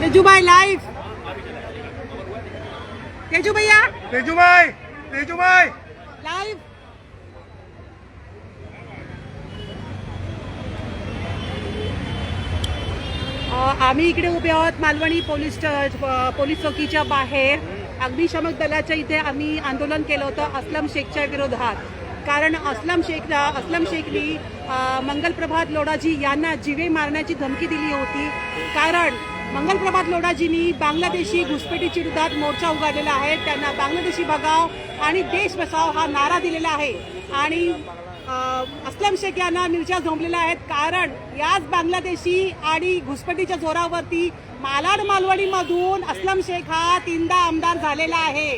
तेजूभाई live Teju भैया तेजूबाई तेजूबाई. Live अ, आम्ही इकडे उभे आहोत मालवणी पोलीस पोलीस चौकीच्या बाहेर. अग्निशमक दलाच्या इथे आम्ही आंदोलन केलं होतं असलम शेखच्या विरोधात. कारण असलम शेख असलम शेखनी अ, मंगलप्रभात लोढाजी यांना जिवे मारण्याची धमकी दिली होती. कारण मंगलप्रभात लोढाजींनी बांगलादेशी घुसपेटीच्या विरोधात मोर्चा उघडलेला आहे. त्यांना बांगलादेशी भगाव आणि देश बसाव हा नारा दिलेला आहे. आणि अस्लम शेख यांना मिरच्या झोंबलेल्या आहेत कारण याच बांगलादेशी आणि घुसपटीच्या जोरावरती मालाड मालवणीमधून अस्लम शेख हा तीनदा आमदार झालेला आहे.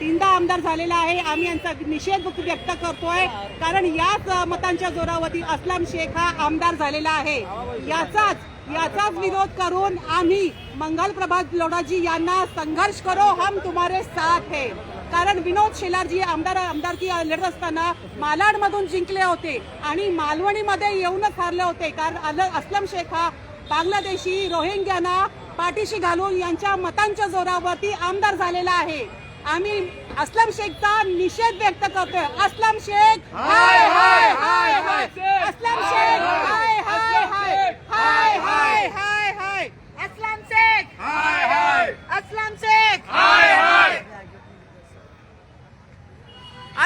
तीनदा आमदार झालेला आहे. आम्ही यांचा निषेध व्यक्त करतोय. कारण याच मतांच्या जोरावरती असलम शेख हा आमदार झालेला आहे. याचाच याचाच विरोध करून आम्ही मंगल प्रभात लोढाजी यांना संघर्ष करो हम तुम्हारे साथ है. कारण विनोद शेलारजी आमदार आमदारकी लढत असताना मालाडमधून जिंकले होते आणि मालवणीमध्ये येऊनच हारले होते. कारण अल- असलम शेख हा बांगलादेशी रोहिंग्यांना पाठीशी घालून यांच्या मतांच्या जोरावरती आमदार झालेला आहे. आम्ही असलम शेखचा निषेध व्यक्त करतोय असलम शेख हाय हाय हाय हाय असलम शेख हाय हाय हाय हाय हाय हाय हाय असलम शेख हाय हाय असलम शेख हाय हाय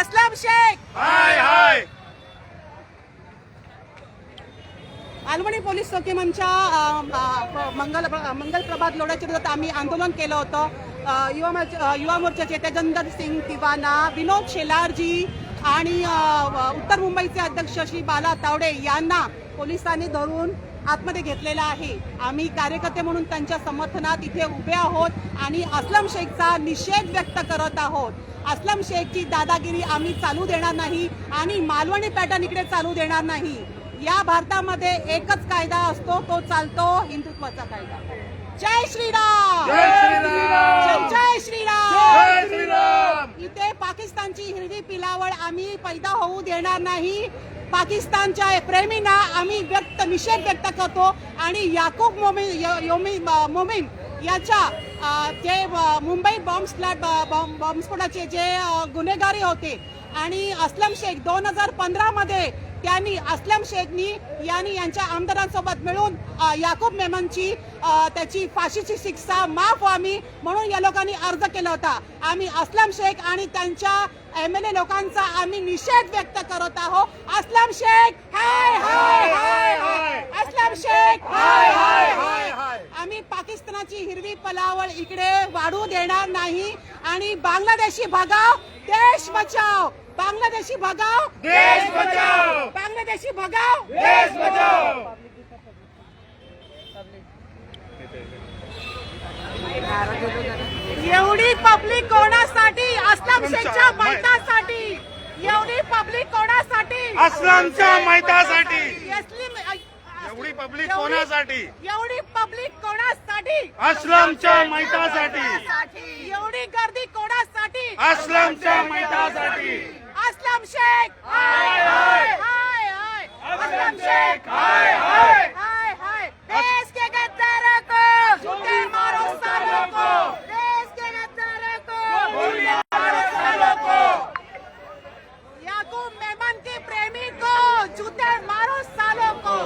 असलम शेख हाय हाय मालवणी पोलीस चौकी मंगल मंगल प्रभात लोढाच्या विरोधात आम्ही आंदोलन केलं होतं युवा मोर्चा युवा मोर्चाचे तेजंदर सिंग तिवाना विनोद शेलारजी आणि उत्तर मुंबईचे अध्यक्ष श्री बाला तावडे यांना पोलिसांनी धरून आतमध्ये घेतलेला आहे. आम्ही कार्यकर्ते म्हणून त्यांच्या समर्थनात इथे उभे आहोत आणि असलम शेखचा निषेध व्यक्त करत आहोत. असलम शेखची दादागिरी आम्ही चालू देणार नाही आणि मालवणी पॅटर्न इकडे चालू देणार नाही. या भारतामध्ये एकच कायदा असतो तो चालतो हिंदुत्वाचा कायदा. जय श्रीराम! जय श्रीराम! इथे पाकिस्तानची हिरवी पिलावळ आम्ही पैदा होऊ देणार नाही. पाकिस्तानच्या प्रेमींना आम्ही व्यक्त निषेध व्यक्त करतो आणि याकूब मोमीन योमी मोमीन याच्या जे मुंबई बॉम्ब स्लॅट बॉम्ब बॉम्बस्फोटाचे जे गुन्हेगारी होते. आणि असलम शेख दोन हजार पंधरा मध्ये त्यांनी असलम शेखनी यांनी यांच्या आमदारांसोबत मिळून याकूब मेमनची त्याची फाशीची शिक्षा माफ व्हावी म्हणून या लोकांनी अर्ज केला होता. आम्ही असलम शेख आणि त्यांच्या एम एल ए लोकांचा आम्ही निषेध व्यक्त करत आहोत. असलम शेख हाय हाय हाय हाय. असलम शेख हाय हाय हाय. हाय आम्ही पाकिस्तानाची हिरवी पलावळ इकडे वाढू देणार नाही. आणि बांगलादेशी भगाव देश बचाव. बांगलादेशी भगाव देश बचाओ बांगलादेशी भगाव. देश बचाओ एवढी पब्लिक कोणासाठी? असलम शेखच्या मैदासाठी एवढी पब्लिक कोणासाठी? असलमच्या मैदासाठी एवढी पब्लिक कोणासाठी? एवढी पब्लिक कोणासाठी? असलमच्या मैदासाठी एवढी गर्दी कोणासाठी? असलमच्या मैदासाठी असलम शेख हाय हाय हाय हाय. असलम शेख हाय देश के गद्दारों को जूते मारो सालों को देश के गद्दारों को गोलियां मारो सालों को याकूब मेमन के प्रेमी को जूते मारो सालों को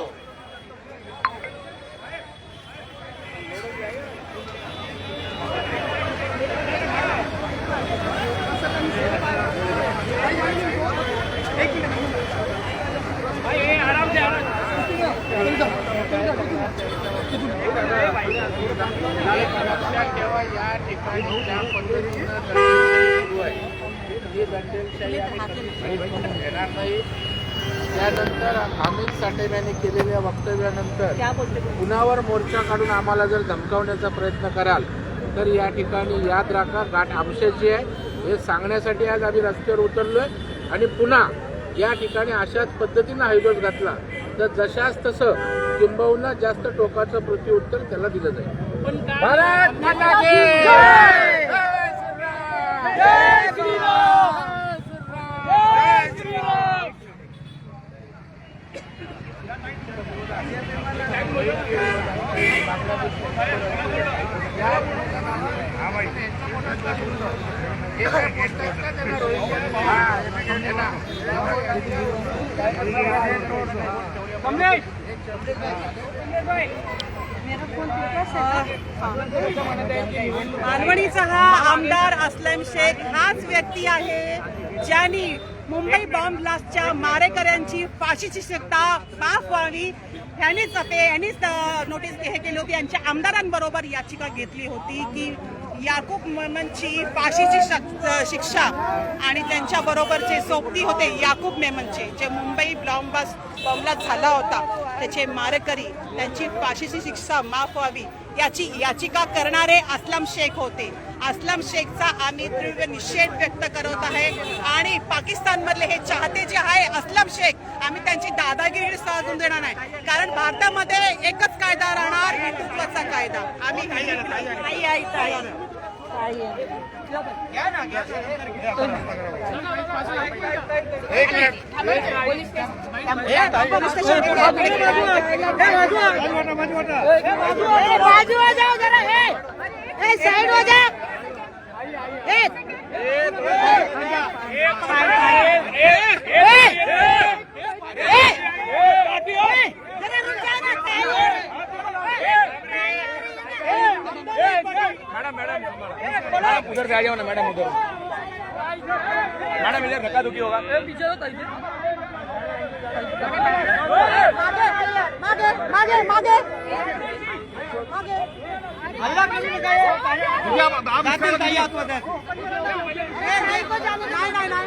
लक्षात ठेवा या ठिकाणी ज्या पद्धतीनं दंडेलशाही सुरू आहे ही दंडेलशाही आम्ही घेणार नाही. त्यानंतर अमित साठे यांनी केलेल्या वक्तव्यानंतर पुण्यावर मोर्चा काढून आम्हाला जर धमकावण्याचा प्रयत्न कराल तर या ठिकाणी याद राखा गाठ आमशाची आहे. हे सांगण्यासाठी आज आम्ही रस्त्यावर उतरलोय. आणि पुन्हा या ठिकाणी अशाच पद्धतीनं हायडोस घातला तर जशाच तसं किंबहुना जास्त टोकाचं प्रत्युत्तर त्याला दिलं जाईल. भारत माता की जय! जय श्रीराम! जय श्रीराम! बांगलादेश हे काय पोस्ट आहेत का त्यांना रोहित? हा, हे ना. मालवणीचा हा आमदार असलम शेख हाच व्यक्ती आहे ज्यांनी मुंबई बॉम्ब ब्लास्टच्या मारेकऱ्यांची फाशीची शिक्षा माफ व्हावी. यांनीच ते यांनीच नोटीस हे केली होती. यांच्या आमदारांबरोबर याचिका घेतली होती की याकूब मेमनची फाशीची शिक्षा आणि त्यांच्याबरोबरचे सोबती होते याकूब मेमनचे जे मुंबई बॉम्ब बॉम्बला झाला होता. त्याचे मारेकरी त्यांची फाशीची शिक्षा माफ व्हावी याची याचिका करणारे असलम शेख होते. असलम शेखचा आम्ही तीव्र निषेध व्यक्त करत आहे आणि पाकिस्तानमधले हे चाहते जे आहे असलम शेख आम्ही त्यांची दादागिरी सहजून देणार नाही. कारण भारतामध्ये एकच कायदा राहणार हिंदुत्वाचा कायदा. आम्ही ताई बाजू हो जाओ जरा ए साइड हो जा ए जरा रुक जाओ ना मैडम मैडम मैडम उधर से आ जाओ ना मैडम उधर। मैडम इधर धक्का धुकी होगा। मागे मागे मागे ए नाही को जाने नाही नाही नाही।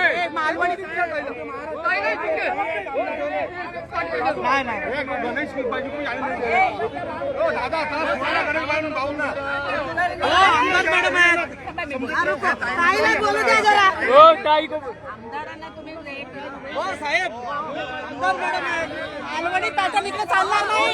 भागे आराम से आराम से आमदार मॅडम आहेत. ताईला बोलू द्या जरा. हो साहेब आमदार मॅडम आहेत. मालवणी पॅटर्न इकडे चालणार नाही.